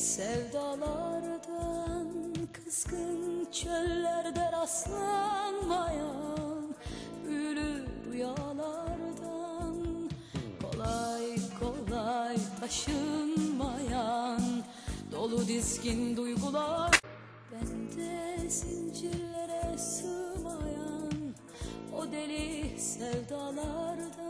sevdalardan Kızgın çöllerde rastlanmayan Büyülü rüyalardan Kolay kolay taşınmayan Dolu dizgin duygular Bende zincirlere sığmayan O deli sevdalardan.